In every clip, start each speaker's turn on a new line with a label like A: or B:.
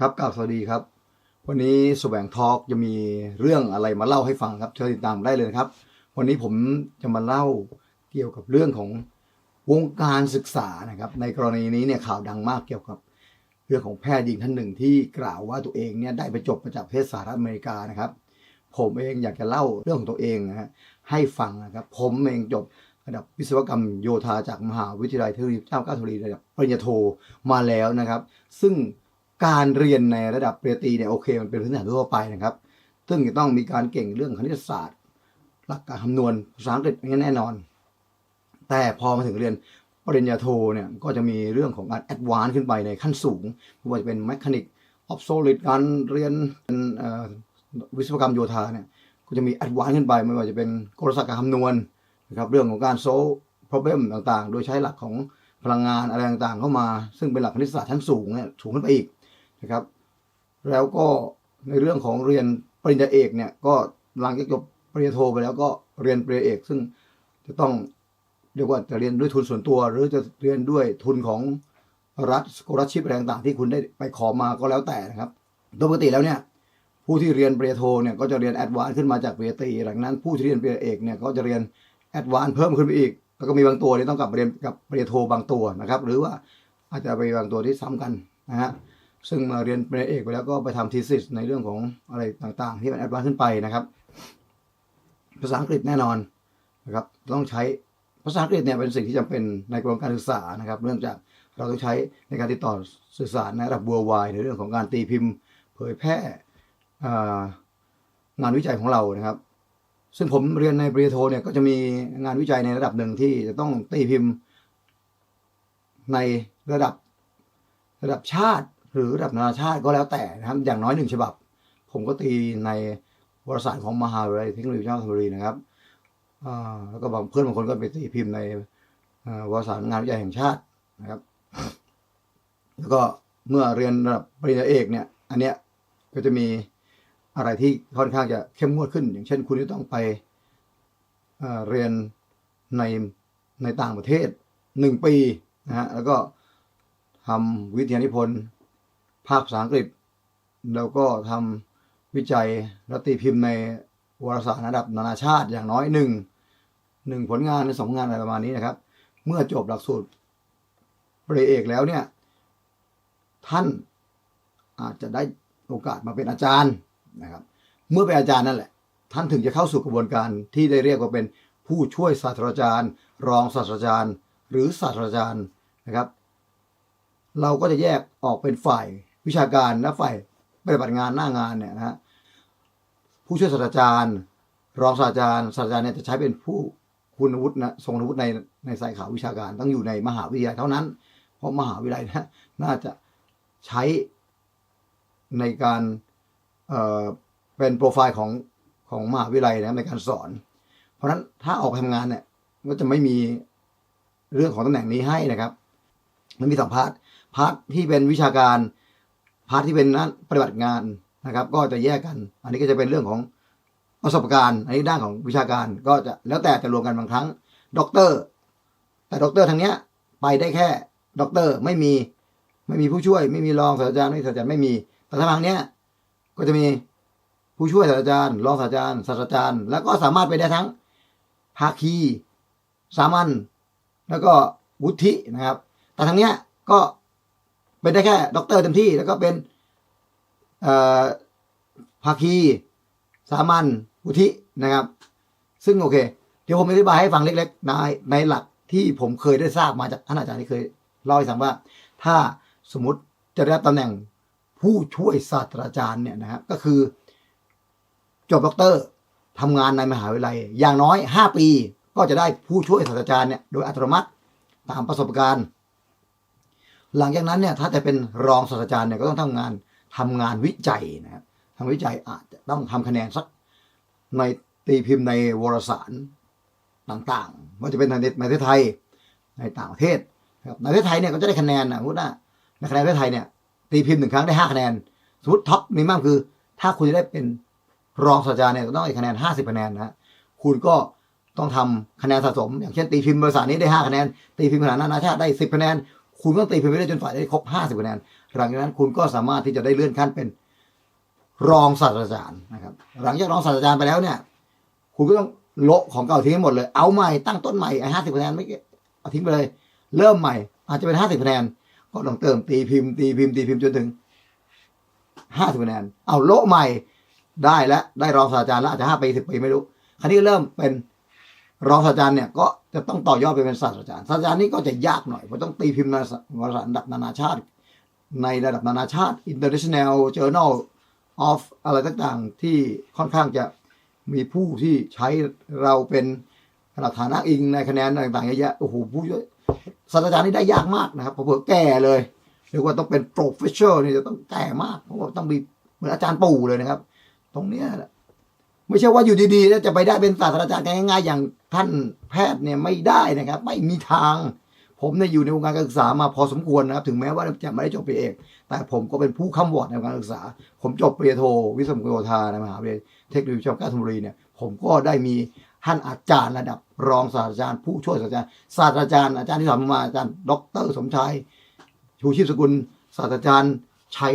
A: ครับกราบสวัสดีครับ วันนี้แสวงทอล์กจะมีเรื่องอะไรมาเล่าให้ฟังครับเชิญติดตามได้เลยครับ วันนี้ผมจะมาเล่าเกี่ยวกับเรื่องของวงการศึกษานะครับ ในกรณีนี้เนี่ยข่าวดังมากเกี่ยวกับ เรื่องของแพทย์หญิงท่านหนึ่งที่กล่าวว่าตัวเองเนี่ยได้ไปจบมาจากประเทศสหรัฐอเมริกานะครับ ผมเองอยากจะเล่าเรื่องของตัวเองนะฮะให้ฟังนะครับ ผมเองจบระดับวิศวกรรมโยธาจากมหาวิทยาลัยเทคโนโลยีเจ้าเก้าธุรีระดับปริญญาโทมาแล้วนะครับ ซึ่ง การเรียนในระดับปริญญาตรีเนี่ยโอเคมันเป็นพื้นฐานทั่วไปนะครับ ซึ่งจะต้องมีการเก่งเรื่องคณิตศาสตร์ หลักการคำนวณภาษาอังกฤษอย่างนี้แน่นอน แต่พอมาถึงเรียนปริญญาโทเนี่ยก็จะมีเรื่องของการแอดวานซ์ขึ้นไปในขั้นสูงไม่ว่าจะเป็น Mechanic of Solid การเรียนวิศวกรรมโยธาเนี่ยก็จะมีแอดวานซ์ขึ้นไป ไม่ว่าจะเป็นกลศาสตร์การคำนวณนะครับเรื่องของการโซล problem ต่างๆ โดยใช้หลักของพลังงานอะไรต่างๆ เข้ามา ซึ่งเป็นหลักคณิตศาสตร์ชั้นสูงเนี่ยสูงขึ้นไปอีก นะครับ แล้วก็ในเรื่องของเรียนปริญญาเอกเนี่ยก็หลังจากจบปริญญาโทไปแล้วก็เรียนปริญญาเอก ซึ่งจะต้องเรียกว่าจะเรียนด้วยทุนส่วนตัว หรือจะเรียนด้วยทุนของรัฐสกอลัชิพอะไรต่างๆที่คุณได้ไปขอมาก็แล้วแต่นะครับโดยปกติแล้วเนี่ยผู้ที่เรียนปริญญาโทเนี่ยก็จะเรียนแอดวานซ์ขึ้นมาจากปริญญาตรีหลังนั้นผู้ที่เรียนปริญญาเอกเนี่ยก็จะเรียนแอดวานซ์เพิ่มขึ้นไปอีก แล้วก็มีบางตัวที่ต้องกลับเรียนกับปริญญาโทบางตัวนะครับ หรือว่าอาจจะไปบางตัวที่ซ้ำกันนะฮะ ซึ่งมาเรียนปริญญาเอกไปแล้วก็ไปทำทีสิสในเรื่องของอะไรต่างๆ ที่มันแอดวานซ์ขึ้นไปนะครับ ภาษาอังกฤษแน่นอนนะครับ ต้องใช้ภาษาอังกฤษเนี่ยเป็นสิ่งที่จำเป็นในกระบวนการศึกษานะครับ เนื่องจากเราต้องใช้ในการติดต่อสื่อสารในระดับ worldwide ในเรื่องของการตีพิมพ์ เผยแพร่งานวิจัยของเรานะครับ ซึ่งผมเรียนในปริญญาโทเนี่ยก็จะมีงานวิจัยในระดับหนึ่งที่จะต้องตีพิมพ์ในระดับระดับชาติ หรือระดับนานาชาติก็แล้วแต่นะครับ อย่างน้อยหนึ่งฉบับ ผมก็ตีในวารสารของมหาวิทยาลัยเทคโนโลยีเจ้าธนบุรีนะครับแล้วก็บางเพื่อนบางคนก็ไปตีพิมพ์ในวารสารงานวิจัยแห่งชาตินะครับ แล้วก็เมื่อเรียนระดับปริญญาเอกเนี่ย อันเนี้ยก็จะมีอะไรที่ค่อนข้างจะเข้มงวดขึ้น อย่างเช่น คุณจะต้องไปเอ่อเรียนในในต่างประเทศหนึ่งปีนะฮะแล้วก็ทำวิทยานิพนธ์ ภาคภาษาอังกฤษ แล้วก็ทำวิจัยและตีพิมพ์ในวารสารระดับนานาชาติอย่างน้อยหนึ่งหนึ่งผลงานหรือสองงานอะไรประมาณนี้นะครับ เมื่อจบหลักสูตรปริเอกแล้วเนี่ย ท่านอาจจะได้โอกาสมาเป็นอาจารย์นะครับ เมื่อเป็นอาจารย์นั่นแหละ ท่านถึงจะเข้าสู่กระบวนการที่ได้เรียกว่าเป็นผู้ช่วยศาสตราจารย์ รองศาสตราจารย์ หรือศาสตราจารย์นะครับ เราก็จะแยกออกเป็นฝ่าย วิชาการและฝ่ายปฏิบัติงานหน้างานเนี่ยนะฮะผู้ช่วยศาสตราจารย์ รองศาสตราจารย์ศาสตราจารย์เนี่ยจะใช้เป็นผู้คุณวุฒินะทรงวุฒิในในสายข่าววิชาการต้องอยู่ในมหาวิทยาลัยเท่านั้น เพราะมหาวิทยาลัยนะน่าจะใช้ในการเอ่อเป็นโปรไฟล์ของของมหาวิทยาลัยนะในการสอน เพราะฉะนั้นถ้าออกไปทำงานเนี่ยก็จะไม่มีเรื่องของตำแหน่งนี้ให้นะครับ มันมีสองพาร์ทพาร์ทที่เป็นวิชาการาร์ทที่เป็นนั้นปฏิบัติงานนะครับ ก็จะแยกกัน อันนี้ก็จะเป็นเรื่องของประสบการณ์ อันนี้ด้านของวิชาการก็จะแล้วแต่จะรวมกันบางครั้งด็อกเตอร์แต่ด็อกเตอร์ทางเนี้ยไปได้แค่ด็อกเตอร์ไม่มีไม่มีผู้ช่วย ไม่มีรองศาสตราจารย์ไม่ศาสตราจารย์ไม่มีแต่ทางเนี้ยก็จะมีผู้ช่วยศาสตราจารย์รองศาสตราจารย์ศาสตราจารย์ แล้วก็สามารถไปได้ทั้งภาคีสามัญแล้วก็วุฒินะครับ แต่ทางเนี้ยก็ เป็นได้แค่ด็อกเตอร์เต็มที่ แล้วก็เป็นภาคีสามัญวุฒินะครับ ซึ่งโอเค เดี๋ยวผมอธิบายให้ฟังเล็กๆในในหลักที่ผมเคยได้ทราบมาจากท่านอาจารย์ที่เคยเล่าให้ฟังว่า ถ้าสมมติจะได้รับตำแหน่งผู้ช่วยศาสตราจารย์เนี่ยนะครับก็คือ จบด็อกเตอร์ทำงานในมหาวิทยาลัย อย่างน้อย 5 ปีก็จะได้ผู้ช่วยศาสตราจารย์เนี่ยโดยอัตโนมัติตามประสบการณ์ หลังจากนั้นเนี่ยถ้าจะเป็นรองศาสตราจารย์เนี่ยก็ต้องทำงานทำงานวิจัยนะครับทำวิจัยอาจจะต้องทำคะแนนสักในตีพิมพ์ในวารสารต่างๆว่าจะเป็นในในประเทศไทยในต่างประเทศครับในประเทศไทยเนี่ยก็จะได้คะแนนนะสมมติว่าในคะแนนประเทศไทยเนี่ยตีพิมพ์หนึ่งครั้งได้ห้าคะแนนสมมติท็อปมินิมัมคือ ถ้าคุณจะได้เป็นรองศาสตราจารย์เนี่ยต้องได้คะแนนห้าสิบคะแนนนะคุณก็ต้องทำคะแนนสะสม อย่างเช่นตีพิมพ์บริษัทนี้ได้ห้าคะแนนตีพิมพ์ขนาดนานาชาติได้สิบคะแนน คุณต้องตีพิมพ์ไปได้จนฝ่ายได้ครบห้าสิบคะแนนหลังจากนั้นคุณก็สามารถที่จะได้เลื่อนขั้นเป็นรองศาสตราจารย์นะครับหลังจากรองศาสตราจารย์ไปแล้วเนี่ย คุณก็ต้องโละของเก่าทิ้งหมดเลย เอาใหม่ตั้งต้นใหม่ไอ้ห้าสิบคะแนนไม่เก็บเอาทิ้งไปเลย เริ่มใหม่ อาจจะเป็นห้าสิบคะแนนก็ต้องเติมตีพิมพ์ตีพิมพ์ตีพิมพ์จนถึงห้าสิบคะแนนเอาโละใหม่ได้แล้วได้รองศาสตราจารย์แล้วอาจจะห้าปีสิบปีไม่รู้ คราวนี้เริ่มเป็น รองศาสตราจารย์เนี่ยก็จะต้องต่อยอดไปเป็นศาสตราจารย์ศาสตราจารย์นี่ก็จะยากหน่อยเพราะต้องตีพิมพ์ในวารสารระดับนานาชาติ ในระดับนานาชาติ international journal of อะไรต่างๆ ที่ค่อนข้างจะมีผู้ที่ใช้เราเป็นหลักฐานอ้างอิงในคะแนนต่างๆเยอะแยะโอ้โหผู้ช่วยศาสตราจารย์นี่ได้ยากมากนะครับเพราะเผื่อแก่เลยเรียกว่าต้องเป็น professor นี่จะต้องแก่มากเพราะว่าต้องมีเหมือนอาจารย์ปู่เลยนะครับ ตรงเนี้ย ไม่ใช่ว่าอยู่ดีๆแล้วจะไปได้เป็นศาสตราจารย์ง่ายๆอย่างท่านแพทย์เนี่ยไม่ได้นะครับ ไม่มีทาง ผมเนี่ยอยู่ในวงการการศึกษามาพอสมควรนะครับ ถึงแม้ว่าจะไม่ได้จบปริญญาเอกแต่ผมก็เป็นผู้ค้ำวอร์ดในวงการศึกษา ผมจบปริญญาโท วิศวกรรมโยธาในมหาวิทยาลัยเทคโนโลยีชมกาธนบุรีเนี่ยผมก็ได้มีท่านอาจารย์ระดับรองศาสตราจารย์ ผู้ช่วยศาสตราจารย์ศาสตราจารย์อาจารย์ที่สอนผมมาอาจารย์ ดร สมชายชูชีพสกุลศาสตราจารย์ชัย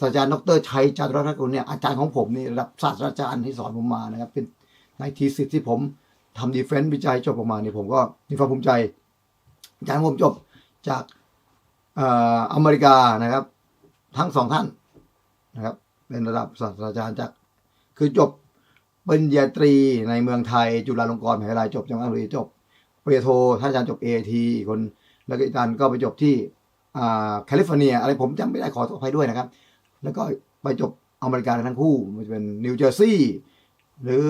A: ศาสตราจารย์ดรชัยจารุรัตน์กุลเนี่ยอาจารย์ของผมนี่ระดับศาสตราจารย์ที่สอนผมมานะครับ เป็นในทีสิทธิ์ที่ผมทำดีเฟนต์วิจัยจบออกมาเนี่ยผมก็มีความภูมิใจอาจารย์ผมจบจากเอ่ออเมริกานะครับ ทั้งสองท่านนะครับ เป็นระดับศาสตราจารย์จากคือจบปริญญาตรีในเมืองไทย จุฬาลงกรณ์มหาวิทยาลัยจบจังหวัดบุรีจบปริญญาโทท่านอาจารย์จบเอทีคนแล้วก็อาจารย์ก็ไปจบที่อ่าแคลิฟอร์เนีย อะไรผมจำไม่ได้ขออภัยด้วยนะครับ แล้วก็ไปจบอเมริกาทั้งคู่ มันจะเป็นนิวเจอร์ซีย์หรือ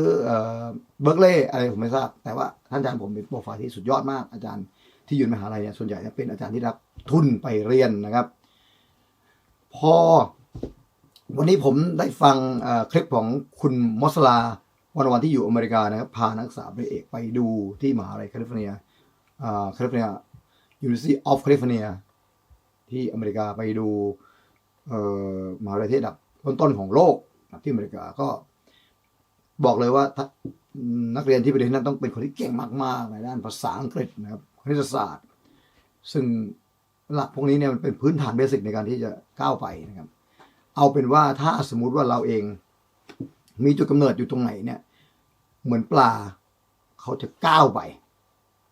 A: เบิร์กเลย์อะไรผมไม่ทราบ แต่ว่าท่านอาจารย์ผมเป็นโปรไฟล์ที่สุดยอดมาก อาจารย์ที่อยู่มหาลัยเนี่ยส่วนใหญ่จะเป็นอาจารย์ที่รับทุนไปเรียนนะครับ พอวันนี้ผมได้ฟังคลิปของคุณมอสลาวันวันที่อยู่อเมริกานะครับ พานักศึกษาไปเอกไปดูที่มหาลัยแคลิฟอร์เนียแคลิฟอร์เนีย University of California ที่อเมริกาไปดู มหาวิทยาลัยที่อันดับต้นๆของโลกที่อเมริกาก็บอกเลยว่านักเรียนที่ไปเรียนนั่นต้องเป็นคนที่เก่งมากๆในด้านภาษาอังกฤษนะครับคณิตศาสตร์ ซึ่งหลักพวกนี้เนี่ยมันเป็นพื้นฐานเบสิกในการที่จะก้าวไปนะครับ เอาเป็นว่าถ้าสมมุติว่าเราเองมีจุดกำเนิดอยู่ตรงไหนเนี่ย เหมือนปลาเขาจะก้าวไป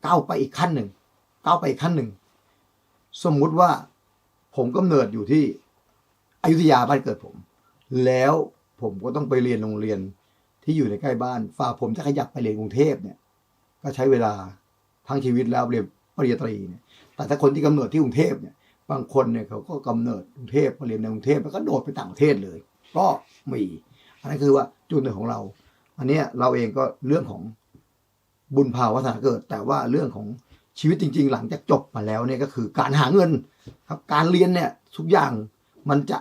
A: ก้าวไปอีกขั้นหนึ่งก้าวไปอีกขั้นหนึ่ง สมมุติว่าผมกำเนิดอยู่ที่ อยุธยาบ้านเกิดผม แล้วผมก็ต้องไปเรียนโรงเรียนที่อยู่ในใกล้บ้านฝ่าผมจะขยับไปเรียนกรุงเทพเนี่ย ก็ใช้เวลาทั้งชีวิตแล้วเรียนปริญญาตรีเนี่ย แต่ถ้าคนที่กำเนิดที่กรุงเทพเนี่ย บางคนเนี่ยเขาก็กำเนิดกรุงเทพมาเรียนในกรุงเทพแล้วก็โดดไปต่างประเทศเลย ก็มีอันนั้นคือว่าจุดหนึ่งของเรา อันนี้เราเองก็เรื่องของบุญภาวาสนาเกิด แต่ว่าเรื่องของชีวิตจริง ๆ หลังจากจบมาแล้วเนี่ยก็คือการหาเงินครับการเรียนเนี่ยทุกอย่างมันจะ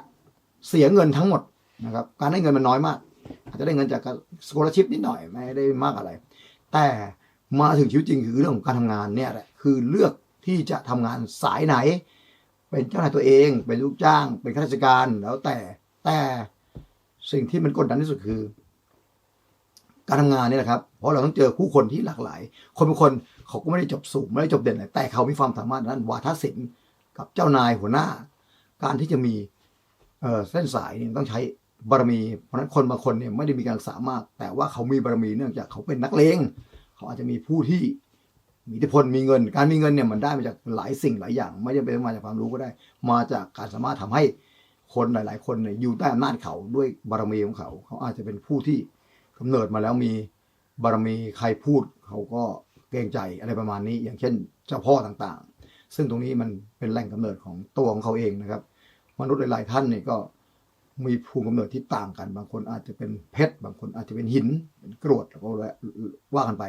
A: เสียเงินทั้งหมดนะครับ การได้เงินมันน้อยมาก อาจจะได้เงินจากสกอ l ชิพนิดหน่อยไม่ได้มากอะไร แต่มาถึงชีวิตจริงคือเรื่องของการทำงานเนี่ยแหละคือเลือกที่จะทำงานสายไหน เป็นเจ้านายตัวเอง เป็นลูกจ้าง เป็นข้าราชการแล้วแต่แต่สิ่งที่มันกดดันที่สุดคือ การทำงานเนี่ยแหละครับ เพราะเราต้องเจอผู้คนที่หลากหลาย คนบางคนเขาก็ไม่ได้จบสูงไม่ได้จบเด่นเลยแต่เขามีความสามารถด้านวาทศิลป์กับเจ้านายหัวหน้า การที่จะมี เส้นสายเนี่ยต้องใช้บารมี เพราะนั้นคนบางคนเนี่ยไม่ได้มีการศึกษามาก แต่ว่าเขามีบารมีเนื่องจากเขาเป็นนักเลงเขาอาจจะมีผู้ที่มีอิทธิพลมีเงิน การมีเงินเนี่ยมันได้มาจากหลายสิ่งหลายอย่าง ไม่จำเป็นต้องมาจากความรู้ก็ได้ มาจากการสามารถทำให้คนหลาย ๆ คนเนี่ยอยู่ใต้อำนาจเขาด้วยบารมีของเขา เขาอาจจะเป็นผู้ที่กำเนิดมาแล้วมีบารมีใครพูดเขาก็เกรงใจอะไรประมาณนี้ อย่างเช่นเจ้าพ่อต่างๆ ซึ่งตรงนี้มันเป็นแหล่งกำเนิดของตัวของเขาเองนะครับ มนุษย์หลาย ๆ ท่านเนี่ยก็มีภูมิกำเนิดที่ต่างกัน บางคนอาจจะเป็นเพชร บางคนอาจจะเป็นหิน เป็นกรวดแล้วก็ว่ากันไป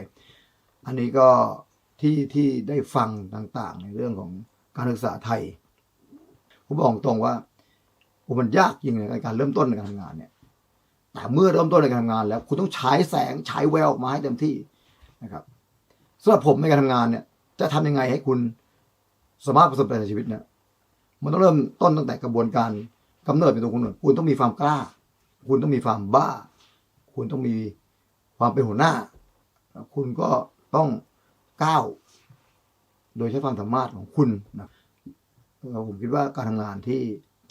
A: อันนี้ก็ที่ที่ได้ฟังต่าง ๆ ในเรื่องของการศึกษาไทย ผมบอกตรงว่ามันยากจริงในการเริ่มต้นในการทำงานเนี่ย แต่เมื่อเริ่มต้นในการทำงาน แล้วคุณต้องใช้แสงใช้แววออกมาให้เต็มที่นะครับสำหรับผมในการทำงานเนี่ย จะทำยังไงให้คุณสามารถประสบควาร็จในชีวิตเนี่ย มันต้องเริ่มต้นตั้งแต่กระบวนการกำเนิดเป็นตัวคุณก่อนคุณต้องมีความกล้า คุณต้องมีความบ้า คุณต้องมีความเป็นหัวหน้า คุณก็ต้องก้าวโดยใช้ความสามารถของคุณนะผมคิดว่าการทำงานที่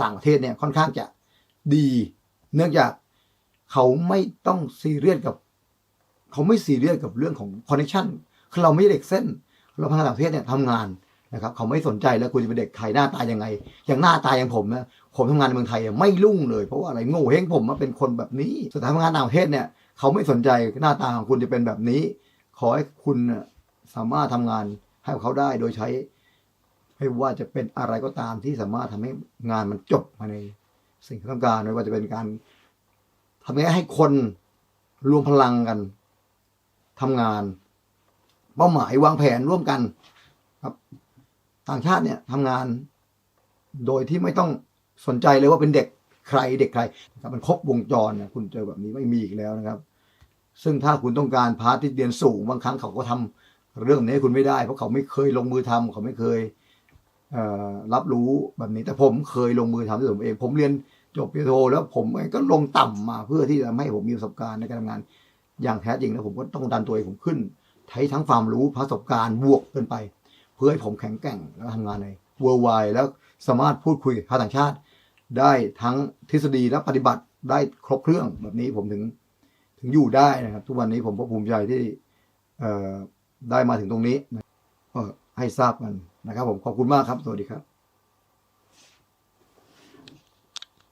A: ต่างประเทศเนี่ยค่อนข้างจะดี เนื่องจากเขาไม่ต้องซีเรียสกับ เขาไม่ซีเรียสกับเรื่องของคอนเนคชั่นคือเราไม่ใช่เด็กเส้น เราพนักงานต่างประเทศเนี่ยทำงาน นะครับเขาไม่สนใจแล้วคุณจะเป็นเด็กไทยหน้าตายังไง อย่างหน้าตาอย่างผมนะผมทำงานในเมืองไทยไม่รุ่งเลยเพราะว่าอะไรโง่เฮงผมมาเป็นคนแบบนี้สุดท้ายทำงานต่างประเทศเนี่ยเขาไม่สนใจหน้าตาของคุณจะเป็นแบบนี้ ขอให้คุณสามารถทำงานให้เขาได้โดยใช้ไม่ว่าจะเป็นอะไรก็ตามที่สามารถทำให้งานมันจบภายในสิ่งที่ต้องการไม่ว่าจะเป็นการทำยังไงให้คนรวมพลังกันทำงาน เป้าหมายวางแผนร่วมกันครับ ต่างชาติเนี่ยทำงานโดยที่ไม่ต้องสนใจเลยว่าเป็นเด็กใครเด็กใครนะครับมันครบวงจรเนี่ยคุณเจอแบบนี้ไม่มีอีกแล้วนะครับ ซึ่งถ้าคุณต้องการพาร์ทที่เรียนสูงบางครั้งเขาก็ทำเรื่องนี้คุณไม่ได้ เพราะเขาไม่เคยลงมือทำเขาไม่เคยเรับรู้แบบนี้แต่ผมเคยลงมือทำด้วยผมเอง ผมเรียนจบปริญญาโท แล้วผมก็ลงต่ำมาเพื่อที่จะให้ผมมีประสบการณ์ในการทำงาน อย่างแท้จริงแล้วผมก็ต้องดันตัวเองผมขึ้นใช้ทั้งความรู้ประสบการณ์บวกเกินไป เพื่อให้ผมแข็งแกร่งแล้วทำงานใน worldwide แล้วสามารถพูดคุยกับชาวต่างชาติ ได้ทั้งทฤษฎีและปฏิบัติได้ครบเครื่องแบบนี้ผมถึงถึงอยู่ได้นะครับ ทุกวันนี้ผมก็ภูมิใจที่ได้มาถึงตรงนี้ก็ให้ทราบกันนะครับ ผมขอบคุณมากครับ สวัสดีครับ